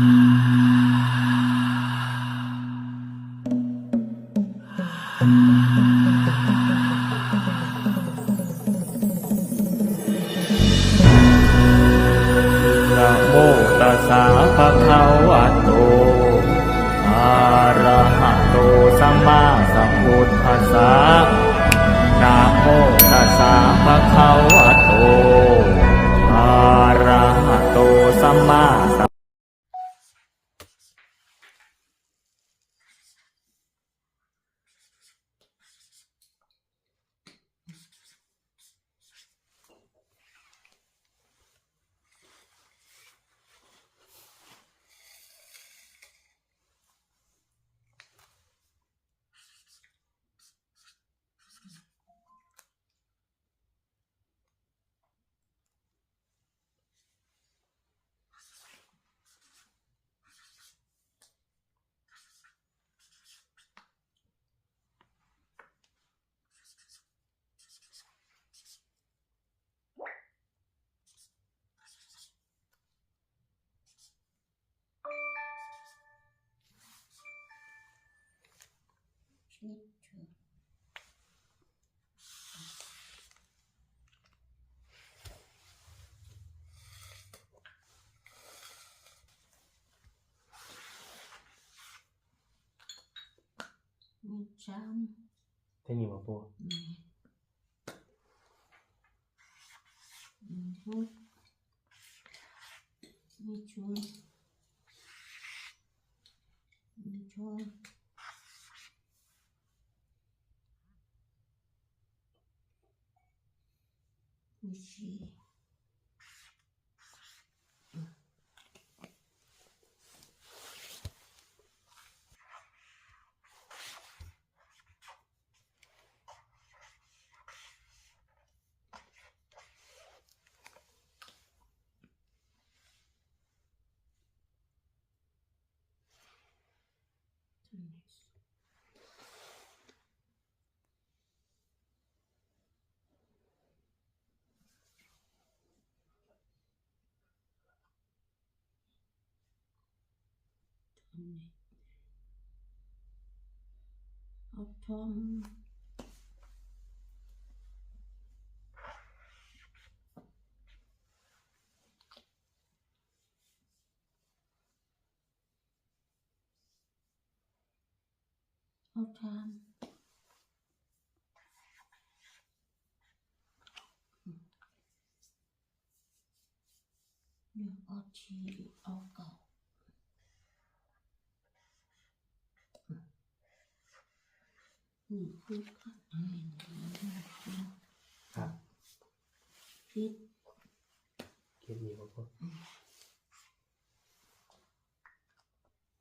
น มีจได้ยินบ่ปูำ มีมี พุทธมีชุนมี ชนมีชีเอองเอาทางเดี๋ยวเอาชีเอาเก่านี่คือข้างในนี่ครับพิษคิดมีบ่ปู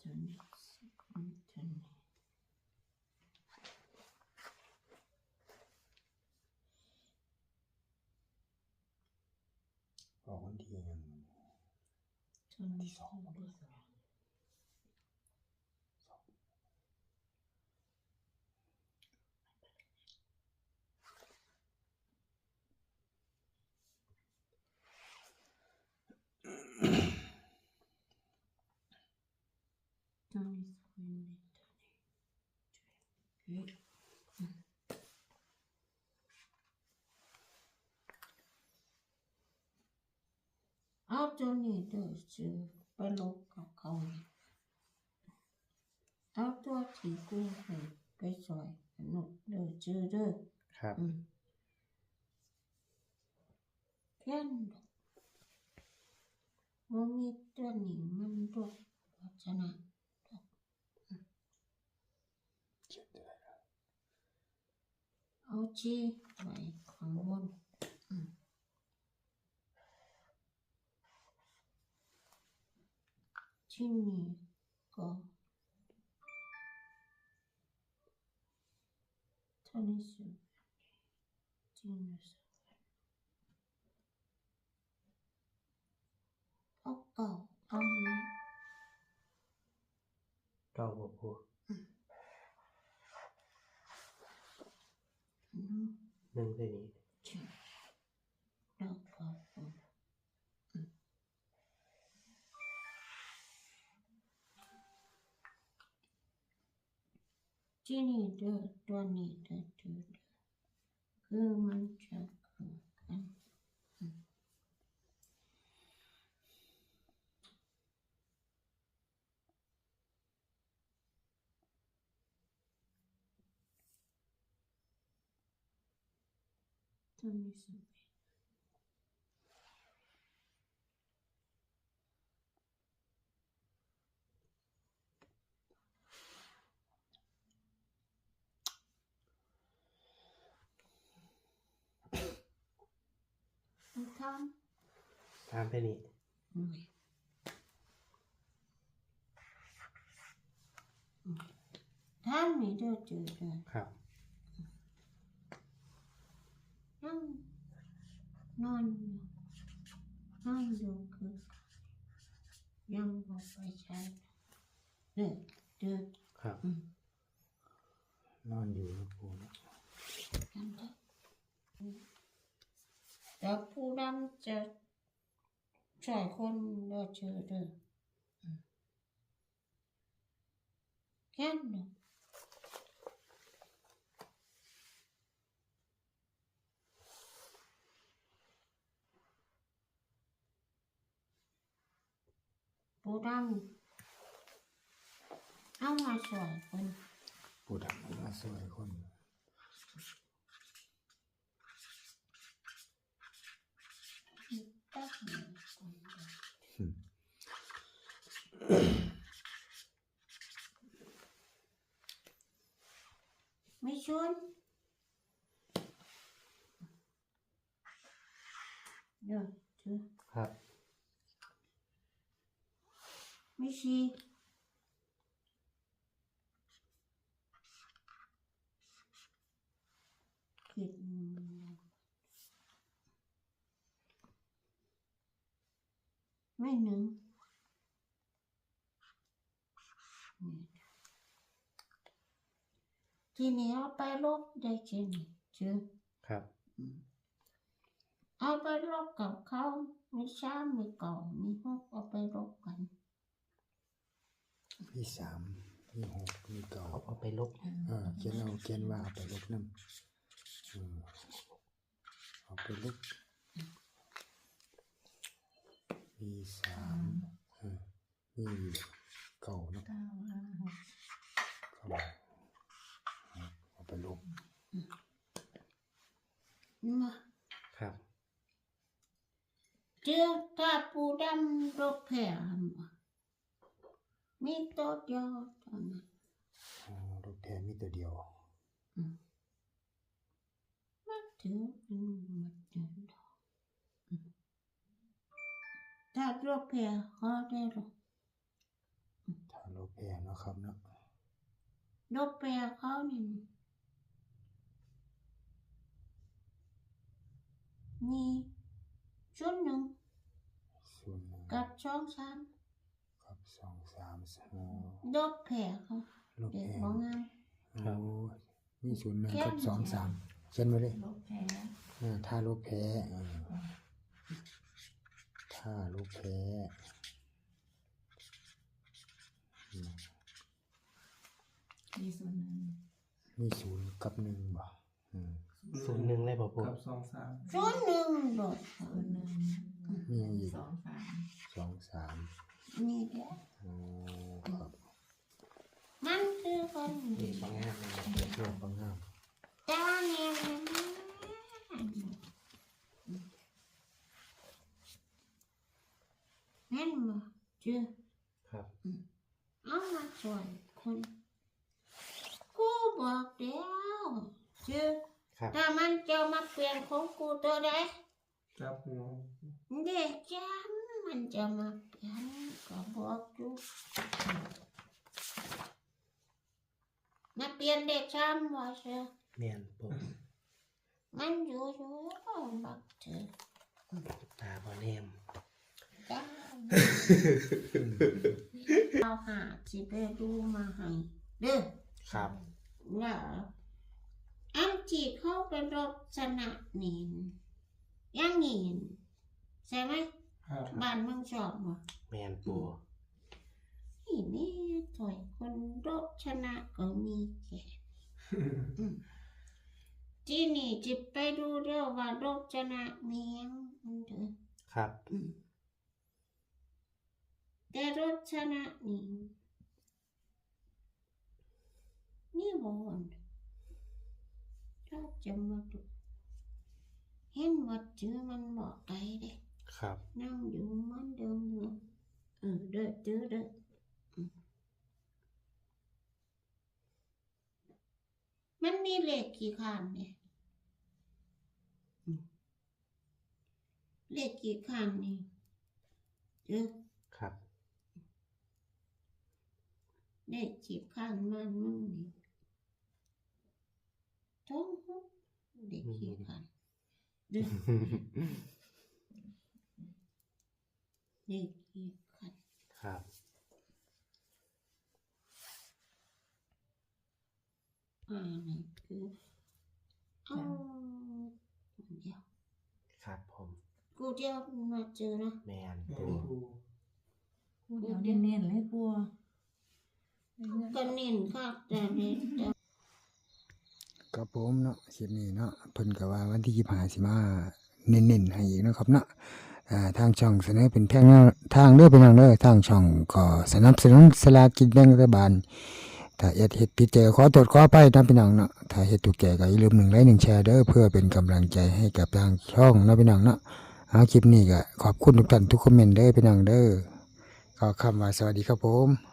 จนสิบจนออกวันที่ยังจนสอง ด้วยจนสองนี่เอาจนนี่เด้อซื้อไปลบกับเขาเนี่ยเอาตัวที่กูให้ไปซอยหนุกเด้อซื้อเด้อครับอืมเพี้ยนดอกว่ามีตัวนี้มันดอกวัฒนะดอก เขียนได้แล้ว เอาชี้ไว้ข้างบนอืมที่นี่ก็ท่านี้ no nâng to no problem Jenny the Donny the Dude. Good one, ตัวนี้สวยมันทตามไป นี่ำอืมทำนี่เด้อเจอเด้อครับยังนอนอยู่นอนอยู่คือยังบอกไปใช้เด้อเด้อครับ อืมนอนอยู่นะปูนะกันเด้ออืมแต่ผู้ดำจะช่วยคนเด้อเจอเด้ออืมแค่นั้น เอามาสวยคน ผู้ดำมาสวยคน ตักหนึ่งคน อืม ไม่ชวนเดี๋ยวเธอ ครับ ไม่ชีคิดไม่หนึ่งนี่ทีนี้เอาไปลบได้จริงเชื่อครับ เอาไปรบกับเขา มีช้ามีเก่ามีหกเอาไปรบกัน มีสามมีหกมีเก้าเอาเอาไปลบเออเขียนเอาเขียนว่าเอาไปลบน้ำเออเอาไปลบมีสามเออมีเก้าเนาะเก้าเอาไปลบ มา ครับ เจอตาปูดำรบแผ่มามีตัวเดียวเท่านั้น อ๋อรถแพมีตัวเดียว มาถึงมันมาเดินดอกอืมถ้ารบแผ่เขาได้หรอกถ้ารถแพเนาะครับเนาะรบแผ่เขานี่มีชุดหนึ่งศูนย์หนึ่งกับช่องสามกับสองสามสองรบแผ่เขารถเด็กแพของงามโอ้ มีศูนย์หนึ่งกับสองสามเขียนไว้เลยรบแผ่อ่าถ้าลูกแพ้เออถ้าลูกแพ้อืมมีส่วนหนึ่งมีศูนย์กับหนึ่งบ่อืมศูนย์หนึ่งเลยบ่ปูกับสองสามชุดหนึ่งโดดส่วนหนึ่งมีอย่างอีกสองสามสองสามนี่แหละโอ้ครับมัน คือคนนี่บางงานเลยเรื่องบางงามแต่ว่าเนี่ยมันนั่นมาเจอครับเอามาสวยคนกูบอกแล้วเจอครับถ้ามันจะมาเปลี่ยนของกูตัวใดจับหัวเด็กจำมันจะมาเปลี่ยนก็บอกอยู่ มาเปลี่ยนเด็กจำว่าเชียวแม่นปูมันอยู่อยู่บักเธอตาบ่แนมจ้าเอาหาสิไปดูมาให้เด้อครับ ว่าอันที่เขาเป็นรถสนะนินยังนินใช่ไหมครับบ้านมึงชอบบ่แม่นปู นี่นี่ถอยคนรถชนะก็มีแก่อืมที่นี่จิไปดูเรื่องว่ารจนะมีหยังมันเถอะครับอืมแต่รจนะนี่นี่บอนเราจะมาดูเห็นวัดจือมันบอกไกลเด้ครับ นั่งอยู่เหมือนเดิมอยู่เออเด้อจือเด้ออื มันมีเลขกี่ข้างเนี่ยอืมเลขกี่ข้างนี่เออครับ เลขกี่ข้างมันมึงนี่ท้องหุบเลขกี่ข้างเด้อเลขกี่ข้างครับ อ่านี่คือเอาเดียวครับผมกูเดียวมาเจอนะแมนปูพูดเอาเน้นๆเลยปัวก็เน้นค่ะแต่เนี่ยแต่ครับผมเนาะคลิปนี้เนาะเพิ่นก็ว่าวันที่ยี่ห้าสิมาเน้นๆให้อีกนะครับเนาะทางช่องเสนอเป็นแท่งแนวทางเลือกเป็นทางเลือกทางช่องก็สนับสนุนสลากกินแบ่งรัฐบาล ถ้าเอ็ดเห็ดผิดใจก็ขอโทษขอไปนะพี่น้องเนาะถ้าเห็ดถูกใจก็อย่าลืมหนึ่งไลค์หนึ่งแชร์เด้อเพื่อเป็นกำลังใจให้กับทางช่องนาะพี่น้องเนาะเอาคลิปนี้ก็ขอบคุณทุกท่านทุกคอมเมนต์เด้อพี่น้องเด้อขอคำว่าสวัสดีครับผม